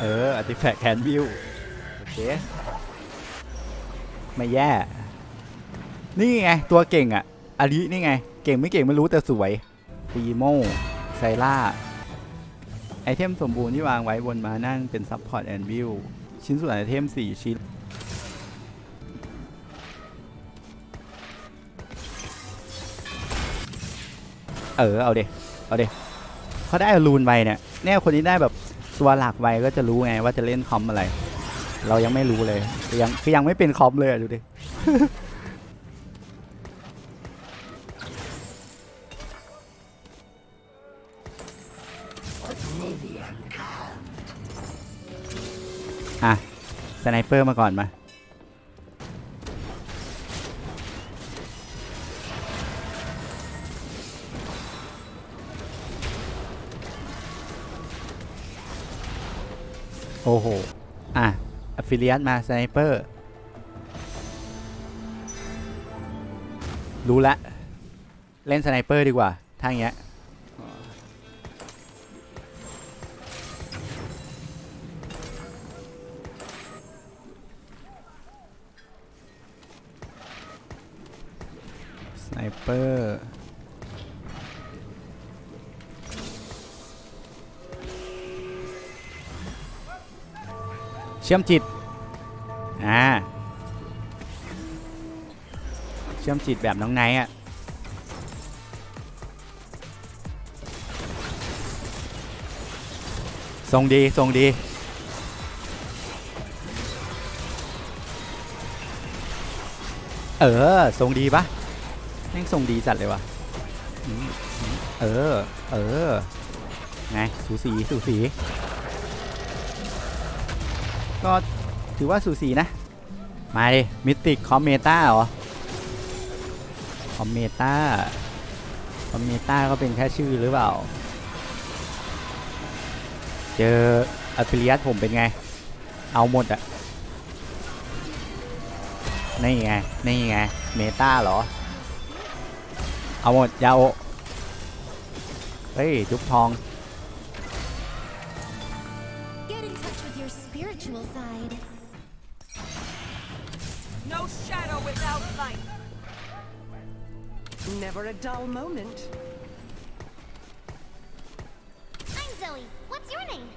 เอออาร์ติแฟกต์แคนวิวโอเค ไม่แย่ นี่ไง ตัวเก่งอะอารินี่ไง เก่งไม่เก่งไม่รู้แต่สวยตีโมไซล่า ไอเทมสมบูรณ์ที่วางไว้บนมานั่งเป็นซับพอร์ตแอนด์วิวชิ้นส่วนไอเทม 4 ชิ้น เออ เอาเดเอาเดเขาได้รูนไปเนี่ย แน่คนนี้ได้แบบ ตัวหลักไวก็จะรู้ไงว่าจะเล่นคอมอะไร เรายังไม่รู้เลยยังคือยังไม่เป็นคอมเลยอะดูดิอะสไนเปอร์มาก่อนมา โอ้โห อะ a ฟ f ิ l ิ a t e มาสไนเปอร์ รู้ละ เล่นสไนเปอร์ดีกว่าถ้าอย่างเงี้ยสไนเปอร์ เชื่อมจิต อ่า เชื่อมจิตแบบน้องไนท์อะ ทรงดี ทรงดี เออ ทรงดีปะแม่งทรงดีจัดเลยวะเออ เออ ไง สูสี สูสี ก็ถือว่าสูสีนะ มาดิมิติกคอมเมตาเหรอ คอมเมตาคอมเมตาก็เป็นแค่ชื่อหรือเปล่า เจออัฟเลียสผมเป็นไง เอาหมดอะนี่ไง นี่ไง เมตาเหรอ เอาหมด ยาโอ เฮ้ย จุ๊บทอง Never a dull moment. I'm Zoe. What's your name?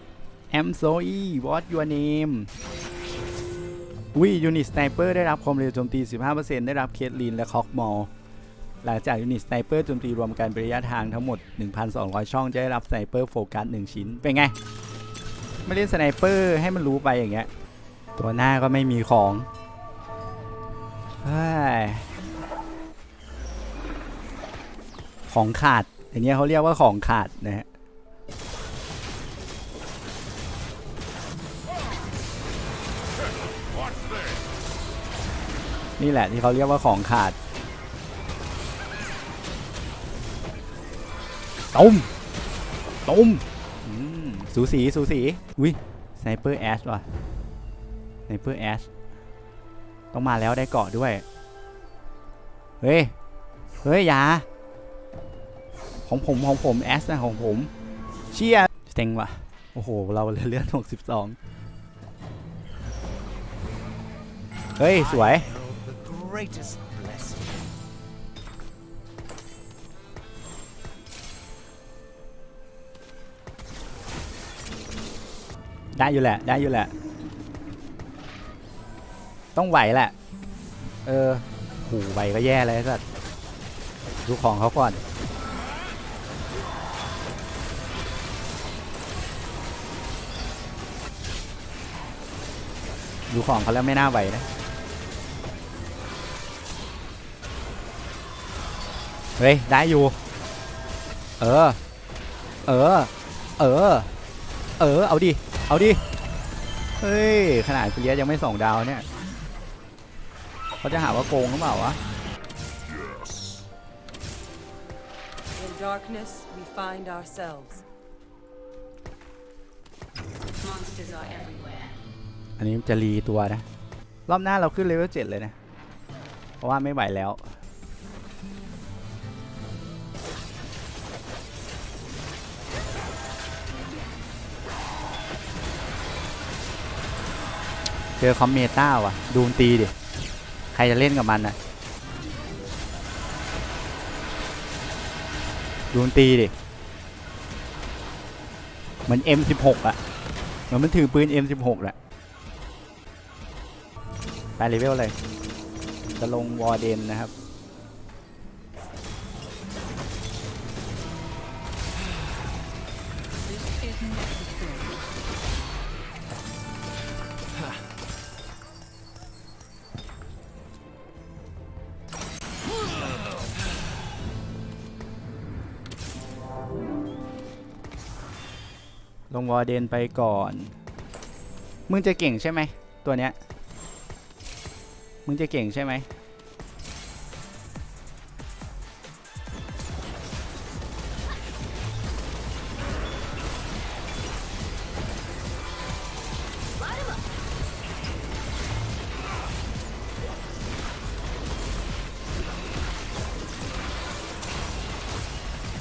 I'm Zoe What your name วิยูนิตสไนเปอร์ได้รับความเร็วโจมตี 15%ได้รับเคสลีนและคอกมอลหลังจากยูนิตสไนเปอร์โจมตีรวมกันเป็นระยะทางทั้งหมด 1,200 ช่องจะได้รับสไนเปอร์โฟกัส1ชิ้น เป็นไง ไม่เล่นสไนเปอร์ให้มันรู้ไปอย่างเงี้ย ตัวหน้าก็ไม่มีของเฮ้ย ของขาด อย่างเงี้ยเขาเรียกว่าของขาดนะฮะนี่แหละที่เขาเรียกว่าของขาดตุ้มตุ้มอืมสูสีสูสี อุ้ยสไนเปอร์แอชว่ะสไนเปอร์แอชต้องมาแล้วได้เกาะด้วย เฮ้ย เฮ้ย อยา ของผมของผมแอสนะของผมเชียเซ็งว่ะ โอ้โห เราเลือเลือด62เฮ้ย สวย ได้อยู่แหละ ได้อยู่แหละ ต้องไหวแหละ เออ หูไหวก็แย่เลยสัสดูของเขาก่อน ดูของเขาแล้วไม่น่าไหวนะ เฮ้ย ได้อยู่ เออ เออ เออ เออ เอาดิ เอาดิ เฮ้ย ขนาดเลียยังไม่สองดาวเนี่ย เขาจะหาว่าโกงหรือเปล่าวะ In darkness, we find ourselves. Monsters are everywhere. อันนี้จะรีตัวนะ รอบหน้าเราขึ้นเลเวลเจ็ดเลยนะ เพราะว่าไม่ไหวแล้ว เจอคอมเมต้าว่ะ ดูมันตีดิ ใครจะเล่นกับมันอะดูมันตีดิ เหมือน M16 อะเหมือนมันถือปืน M16 แหละ ไปเลเวลเลย จะลงวอร์เดนนะครับ ลงวอร์เดนไปก่อน มึงจะเก่งใช่ไหม ตัวเนี้ย มึงจะเก่งใช่ไหม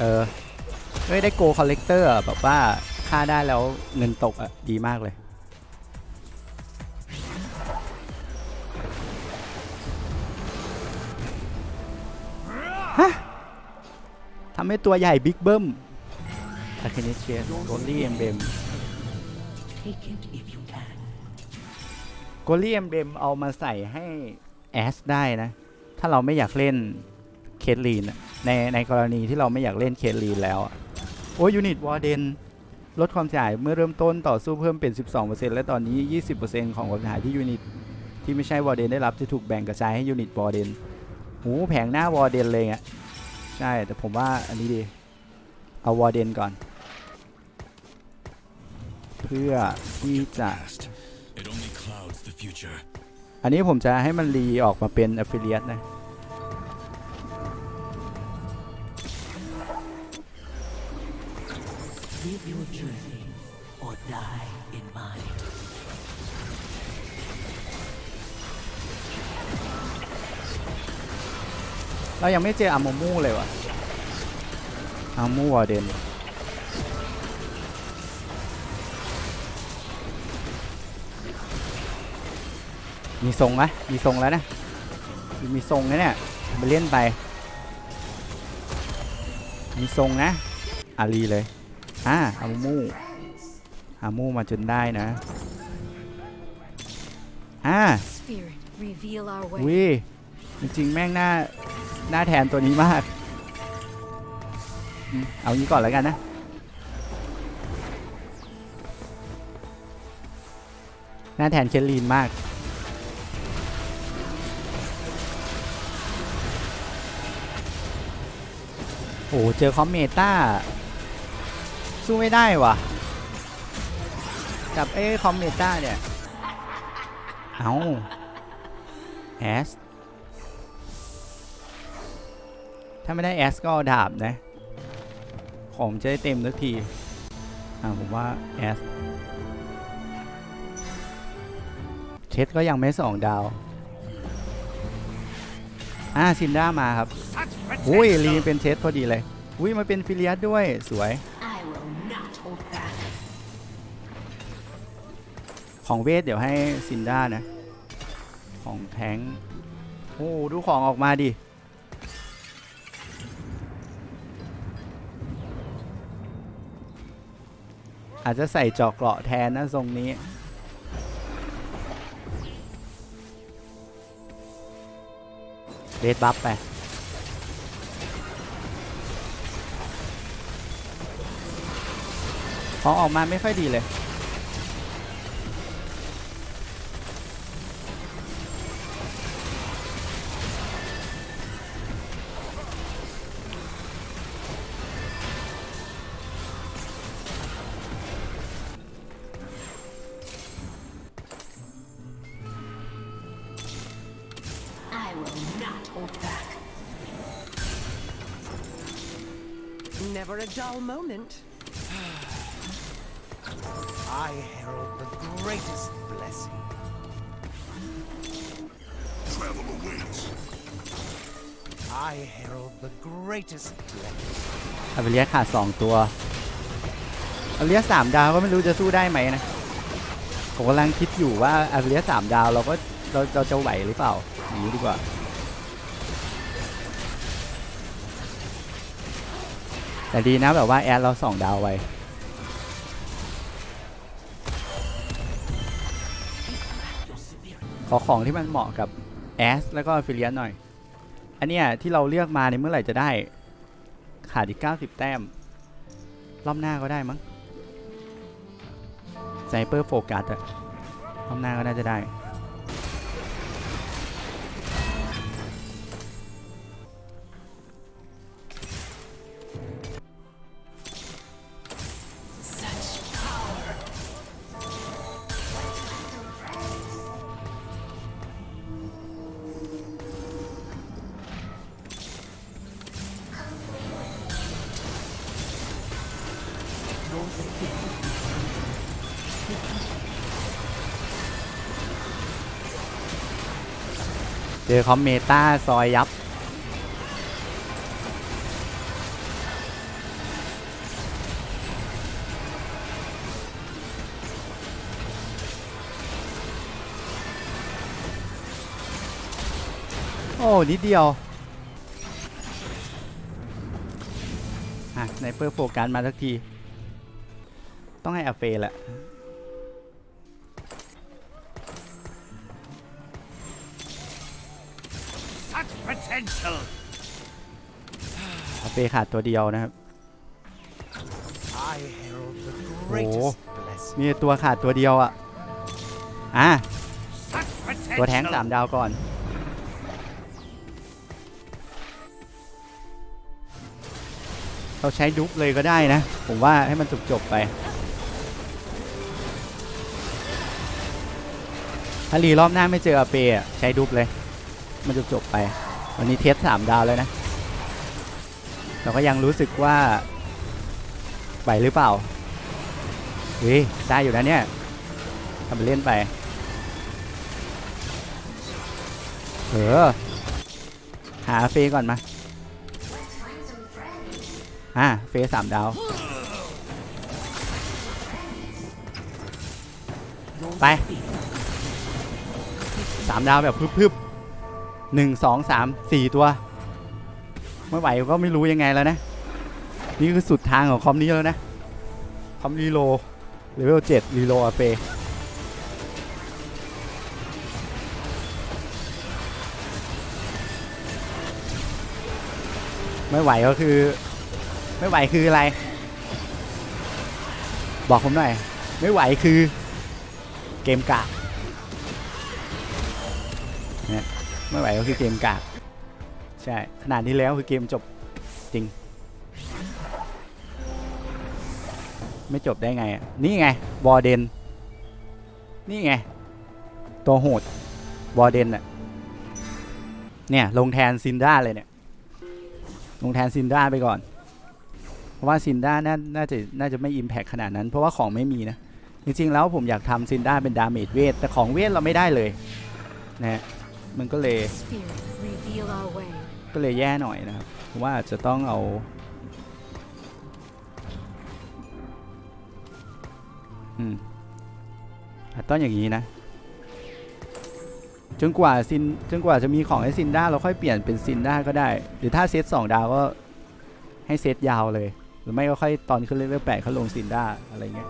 เออเฮ้ยได้โกคอลเลกเตอร์แบบว่าค่าได้แล้วเงินตกอะ ดีมากเลย ทำให้ตัวใหญ่บิ๊กเบิ้มอาคินิเชียโกลี่เอ็มเบม Take it if you can. โกลี่เอ็มเบมเอามาใส่ให้แอสได้นะ ถ้าเราไม่อยากเล่นเคทลีนอะในในกรณีที่เราไม่อยากเล่นเคทลีนแล้วอะโอ้ยูนิตวอร์เดนลดความเสียหายเมื่อเริ่มต้นต่อสู้เพิ่มเป็น 12%และตอนนี้ 20%ของความเสียหายที่ยูนิตที่ไม่ใช่วอร์เดนได้รับจะถูกแบ่งกระจายให้ยูนิตวอร์เดนโหแผงหน้าวอร์เดนเลยอะ ใช่ แต่ผมว่าอันนี้ดี เอาวอร์เดนก่อน เพื่อที่จะ past. It only clouds the future. อันนี้ผมจะให้มันรีออกมาเป็น affiliate นะ Live เรายังไม่เจออามูมูเลยวะอามูวอร์เดนมีทรงไหมมีทรงแล้วนะ มีทรงนะเนี่ยไปเล่นไป มีทรงนะอารีเลย อ่าอามูมูอามูมาจนได้นะ อ่า Spirit, reveal our way. วิจริงๆแม่งหน้า หน้าแทนตัวนี้มาก เอางี้ก่อนแล้วกันนะ หน้าแทนเคลลีนมากโอ้เจอคอมเมต้า สู้ไม่ได้วะกับเอ้คอมเมต้าเนี่ย เอาแอส ถ้าไม่ได้แอสก็เอาดาบนะผมจะได้เต็มทุกที อ่าผมว่าแอสเช็ดก็ยังไม่สองดาว อ่าซินด้ามาครับอุ้ยลีเป็นเช็ดพอดีเลย อุ้ยมาเป็นฟิลิอัสด้วยสวย ของเวทเดี๋ยวให้ซินด้านะ ของแทงโอ้ดูของออกมาดิ อาจจะใส่เจอกเกราะแทนนะทรงนี้เบสบัฟไปของออกมาไม่ค่อยดีเลย Never a dull moment. I herald the greatest blessing. Travel awaits. I herald the greatest blessing. อาเบเลียขาดสองตัวอาเบเลียสามดาวก็ไม่รู้จะสู้ได้ไหมนะ ผมกำลังคิดอยู่ว่าอาเรียสามดาวเราก็เราเราจะไหวหรือเปล่าอย่างนี้ดีกว่า แต่ดีนะแบบว่าแอดเราสองดาวไว้ขอของที่มันเหมาะกับแอสแล้วก็ฟิเลียนหน่อย อันเนี้ยที่เราเลือกมาในเมื่อไหร่จะได้ ขาดอีก 90 แต้ม รอบหน้าก็ได้มั้งไซเปอร์โฟกัสอะรอบหน้าก็น่าจะได้ เจอคอมเมตาซอยยับ โอ้ นิดเดียวอะในเปอร์โฟกัสมาสักที ต้องให้อาเฟแหละ Such potential. อาเฟขาดตัวเดียวนะครับ I herald the โอ้ greatest blessing. มีตัวขาดตัวเดียวอะ อะ Such potential. ตัวแท้งสามดาวก่อน เราใช้ดุ๊กเลยก็ได้นะ ผมว่าให้มันจบจบๆไป ถ้ารีรอบหน้าไม่เจออาเปอะใช้ดุ๊กเลย มันจบจบๆไป วันนี้เทสสามดาวแล้วนะ เราก็ยังรู้สึกว่าไหวหรือเปล่าเฮ้ยได้อยู่นะเนี่ยทำไปเล่นไป เออ หาเฟยก่อนมา อะ เฟยสามดาว ไปสามดาวแบบพึบๆ หนึ่งสองสามสี่ตัว ไม่ไหวก็ไม่รู้ยังไงแล้วนะ นี่คือสุดทางของคอมนี้แล้วนะ คอมรีโลเลเวลเจ็ดรีโลอาเฟไม่ไหวก็คือ ไม่ไหวคืออะไร บอกผมหน่อย ไม่ไหวคือเกมกากเนี่ย ไม่ไหวก็คือเกมกาก ใช่ ขนาดนี้แล้วคือเกมจบจริง ไม่จบได้ไงอะ นี่ไงวอร์เดน นี่ไง ตัวโหดวอร์เดนอะ เนี่ย ลงแทนซินด้าเลยเนี่ย ลงแทนซินด้าไปก่อน เพราะว่าซินด้าน่าน่าจะน่าจะไม่อิมแพคขนาดนั้น เพราะว่าของไม่มีนะ จริงๆแล้วผมอยากทำซินด้าเป็นดาเมจเวท แต่ของเวทเราไม่ได้เลยนะฮะ มันก็เลยก็เลยแย่หน่อยนะครับว่าอาจจะต้องเอาอืมอาจต้องอย่างนี้นะ จนกว่าซินจนกว่าจะมีของให้ซินด้าเราค่อยเปลี่ยนเป็นซินด้าก็ได้ หรือถ้าเซตสองดาวก็ให้เซตยาวเลย หรือไม่ก็ค่อยตอนขึ้นเลเวลแปดเขาลงซินด้าอะไรเงี้ย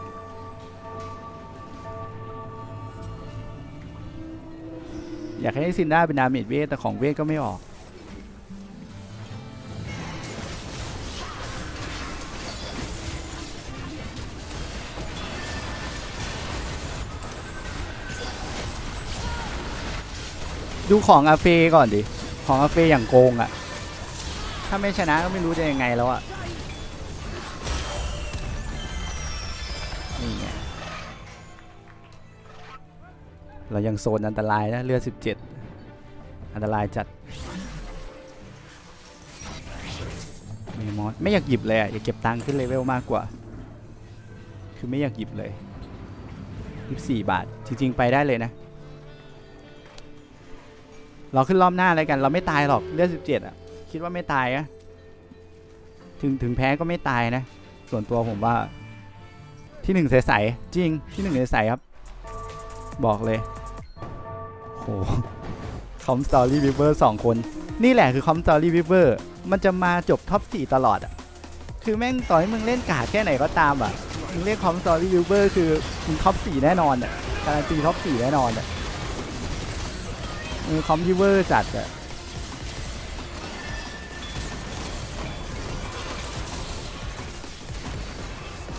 อยากให้ซินด้าเป็นดาเมจเวทแต่ของเวทก็ไม่ออก ดูของอาเฟก่อนดิ ของอาเฟอย่างโกงอะ่ะ ถ้าไม่ชนะก็ไม่รู้จะยังไงแล้วอะ่ะ เรายังโซนอันตรายนะเลือด17 อันตรายจัดเมมอสไม่อยากหยิบเลยอะ่ะอยากเก็บตังค์ขึ้นเลเวลมากกว่า คือไม่อยากหยิบเลย 24 บาท จริง ๆ ไปได้เลยนะ เราขึ้นรอบหน้าอะไรกัน เราไม่ตายหรอกเลือด17อะคิดว่าไม่ตายอะถึงถึงแพ้ก็ไม่ตายนะ ส่วนตัวผมว่าที่หนึ่งใสๆจริงที่หนึ่งใสๆครับ บอกเลย คอมสตอรี่วิเวอร์สองคน นี่แหละคือคอมสตอรี่วิเวอร์มันจะมาจบท็อปสี่ตลอดอะ คือแม่งต่อให้มึงเล่นกาดแค่ไหนก็ตามอะ มึงเล่นคอมสตอรี่วิเวอร์คือมึงท็อปสี่แน่นอนอะ การันตีท็อปสี่แน่นอนอะมึงคอมพิวเวอร์จัดอะ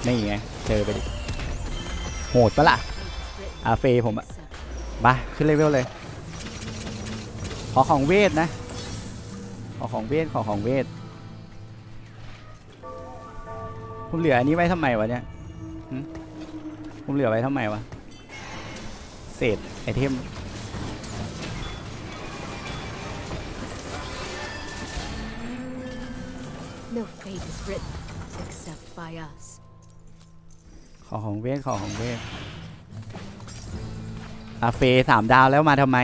นี่ไงเจอไปดิโหดปะล่ะอาเฟผมอะมาขึ้นเลเวลเลย ขอของเวทนะ ขอของเวท ขอของเวทผมเหลืออันนี้ไว้ทำไมวะเนี่ยหึผมเหลือไว้ทำไมวะ เศษไอเทม No fate is written except by us. ขอของเวท ขอของเวทอาเฟสามดาวแล้วมาทำไม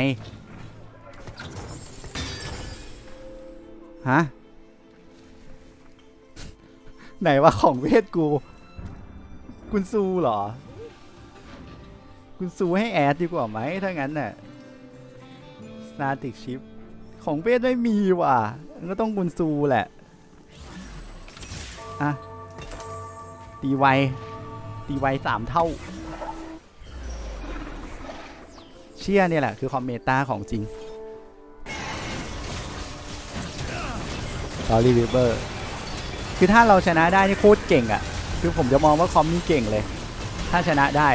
ฮะ ไหนว่าของเวทกู คุณซูเหรอ คุณซูให้แอดดีกว่าไหมถ้างั้นน่ะ Static Chip ของเวทไม่มีว่ะก็ต้องคุณซูแหละ อะ ตีไว ตีไวสามเท่า เชี่ยเนี่ยแหละ คือคอมเมตาของจริง s อรี่วิเบอร์คือถ้าเราชนะได้นี่โคตรเก่งอะ่ะ คือผมจะมองว่าคอมนี่เก่งเลย ถ้าชนะได้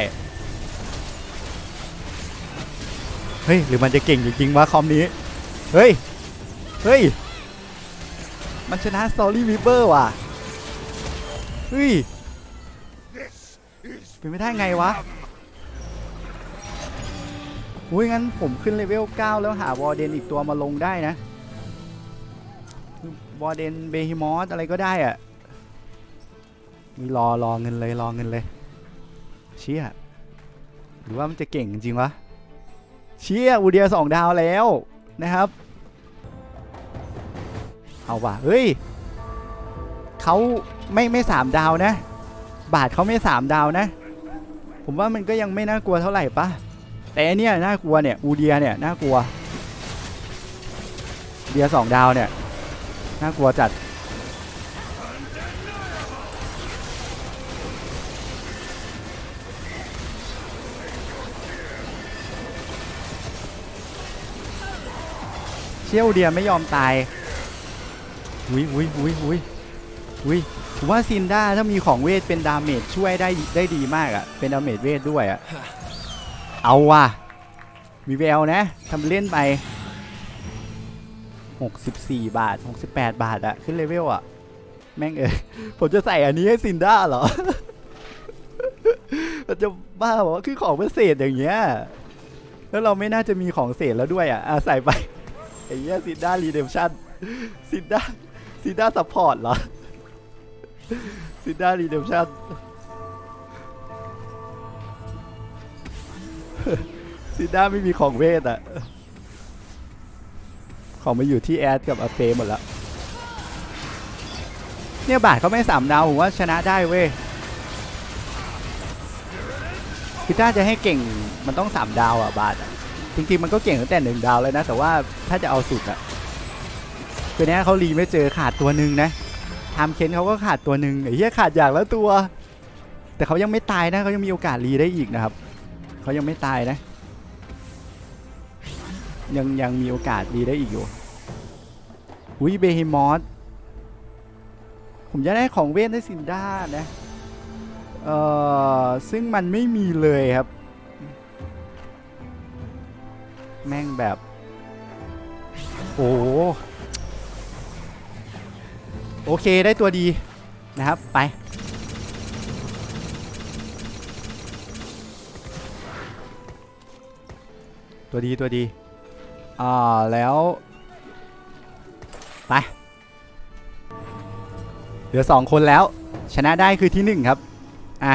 เฮ้ย หรือมันจะเก่งจริงๆวะคอมนี้ เฮ้ย เฮ้ย มันชนะสตอรี่วิเบอร์ว่ะ เฮ้ย เป็นไม่ได้ไงวะอุ้ยงั้นผมขึ้นเลเวล 9 แล้วหาวอร์เดนอีกตัวมาลงได้นะ วอร์เดนเบฮิมอสอะไรก็ได้อะมีรอรอเงินเลยรอเงินเลย เชี่ยหรือว่ามันจะเก่งจริงวะ เชี่ยอูเดียสองดาวแล้วนะครับ เอาว่ะเฮ้ยเขาไม่ไม่สามดาวนะ บาทเขาไม่สามดาวนะ ผมว่ามันก็ยังไม่น่ากลัวเท่าไหร่ปะแต่อันเนี้ยน่ากลัวเนี่ยอูเดียเนี่ยน่ากลัวเดียสองดาวเนี่ย น่ากลัวจัด เชี่ยวเดียไม่ยอมตายอุ้ยอุ้ยอุ้ยอุ้ยอุ้ยผมว่าซินด้าถ้ามีของเวทเป็นดาเมจช่วยได้ได้ดีมากอะ่ะ เป็นดาเมจเวทด้วยอะ่ะ เอาว่ะ มีแววนะทำเล่นไป 64 บาท 68 บาทอะขึ้นเลเวลอะแม่งเออผมจะใส่อันนี้ให้ซินด้าเหรอมันจะบ้าบอกว่าคือของเป็นเศษอย่างเงี้ยแล้วเราไม่น่าจะมีของเศษแล้วด้วยอะอะใส่ไปไอ้เหี้ยซินด้ารีเดมชั่นซินด้าซินด้าซัพพอร์ตเหรอซินด้ารีเดมชั่นซินด้าไม่มีของเวทอะ ของมาอยู่ที่แอดกับอาเฟหมดแล้ว เนี่ยบาทเขาไม่สามดาวผมว่าชนะได้เว้ยคือถ้าจะให้เก่งมันต้องสามดาวอะบาทจริงๆมันก็เก่งตั้งแต่หนึ่งดาวเลยนะ แต่ว่าถ้าจะเอาสุดอะคือเนี้ยเขารีไม่เจอขาดตัวหนึ่งนะทำเค้นเขาก็ขาดตัวหนึ่งไอ้เหี้ยขาดอย่างและตัว แต่เขายังไม่ตายนะเขายังมีโอกาสรีได้อีกนะครับเขายังไม่ตายนะ ยังยังมีโอกาสดีได้อีกอยู่อุ้ยเบฮิมอสผมจะได้ของเวทได้ซินด้านะเอ่อซึ่งมันไม่มีเลยครับ แม่งแบบ โอ้โหโอเคได้ตัวดีนะครับ ไป ตัวดีตัวดี อ่าแล้ว ไป เหลือสองคนแล้ว ชนะได้คือที่หนึ่งครับ อะ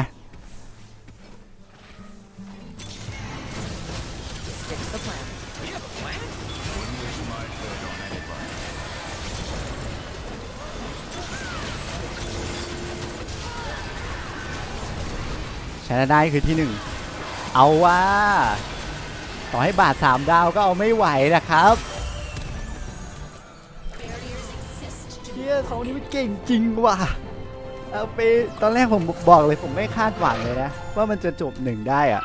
ชนะได้คือที่หนึ่ง เอาว่า ต่อให้บาทสามดาวก็เอาไม่ไหวนะครับเชี่ยเขานี่มันเก่งจริงว่ะเอาไปตอนแรกผมบอกเลยผมไม่คาดหวังเลยนะ ว่ามันจะจบหนึ่งได้อะ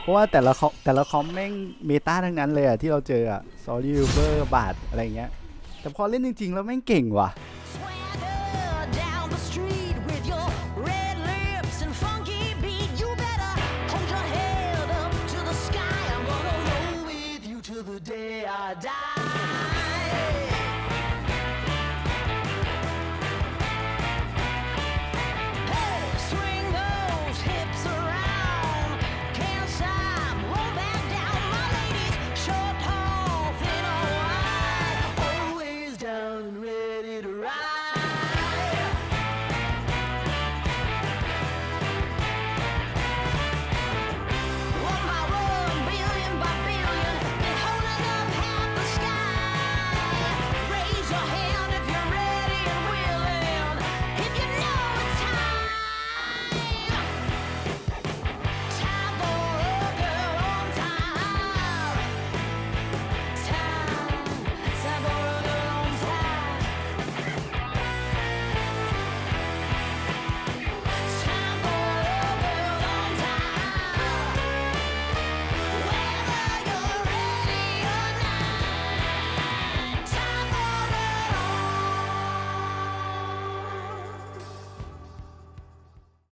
เพราะว่าแต่ละคอมแต่ละคอมแม่งเมตาทั้งนั้นเลยอะที่เราเจออะซอรี่เวอร์บาทอะไรเงี้ยแต่พอเล่นจริง ๆ แล้วแม่งเก่งว่ะ